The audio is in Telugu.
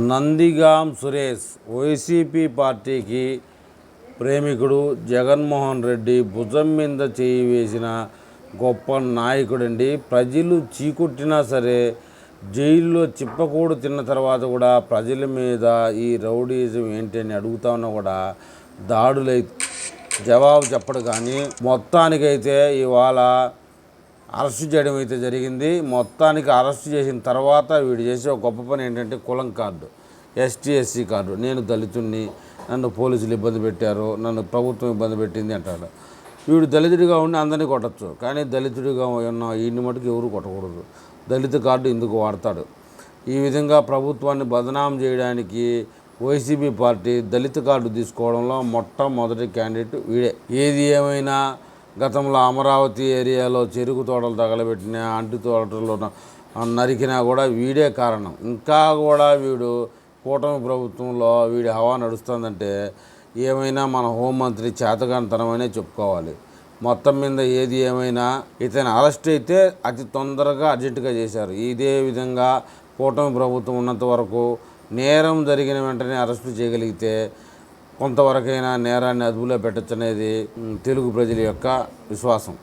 నందిగాం సురేష్ వైసీపీ పార్టీకి ప్రేమికుడు జగన్మోహన్ రెడ్డి భుజం మీద చేయి వేసిన గొప్ప నాయకుడండి. ప్రజలు చీకొట్టినా సరే జైల్లో చిప్పకూడు తిన్న తర్వాత కూడా ప్రజల మీద ఈ రౌడీజం ఏంటి అని అడుగుతా ఉన్నా కూడా దాడులై జవాబు చెప్పడు కానీ మొత్తానికైతే ఇవాళ అరెస్ట్ చేయడం అయితే జరిగింది. మొత్తానికి అరెస్ట్ చేసిన తర్వాత వీడు చేసే ఒక గొప్ప పని ఏంటంటే కులం కార్డు ఎస్టీ ఎస్సీ కార్డు. నేను దళితుణ్ణి నన్ను పోలీసులు ఇబ్బంది పెట్టారు నన్ను ప్రభుత్వం ఇబ్బంది పెట్టింది అంటాడు. వీడు దళితుడిగా ఉండి అందరినీ కొట్టచ్చు. కానీ దళితుడిగా ఉన్న ఈయన్ని మటుకు ఎవరు కొట్టకూడదు. దళిత కార్డు ఎందుకు వాడతాడు. ఈ విధంగా ప్రభుత్వాన్ని బదనాం చేయడానికి వైసీపీ పార్టీ దళిత కార్డు తీసుకోవడంలో మొట్టమొదటి క్యాండిడేట్ వీడే. ఏది ఏమైనా గతంలో అమరావతి ఏరియాలో చెరుకు తోటలు తగలబెట్టిన అంటు తోటలు నరికినా కూడా వీడే కారణం. ఇంకా కూడా వీడు కూటమి ప్రభుత్వంలో వీడి హవా నడుస్తుందంటే ఏమైనా మన హోంమంత్రి చేతగానితనమనే చెప్పుకోవాలి. మొత్తం మీద ఏది ఏమైనా ఇతను అరెస్ట్ అయితే అతి తొందరగా అర్జెంటుగా చేశారు. ఇదే విధంగా కూటమి ప్రభుత్వం ఉన్నంత వరకు నేరం జరిగిన వెంటనే అరెస్టు చేయగలిగితే కొంతవరకైనా నేరాన్ని అదుపులో పెట్టచ్చనేది తెలుగు ప్రజల యొక్క విశ్వాసం.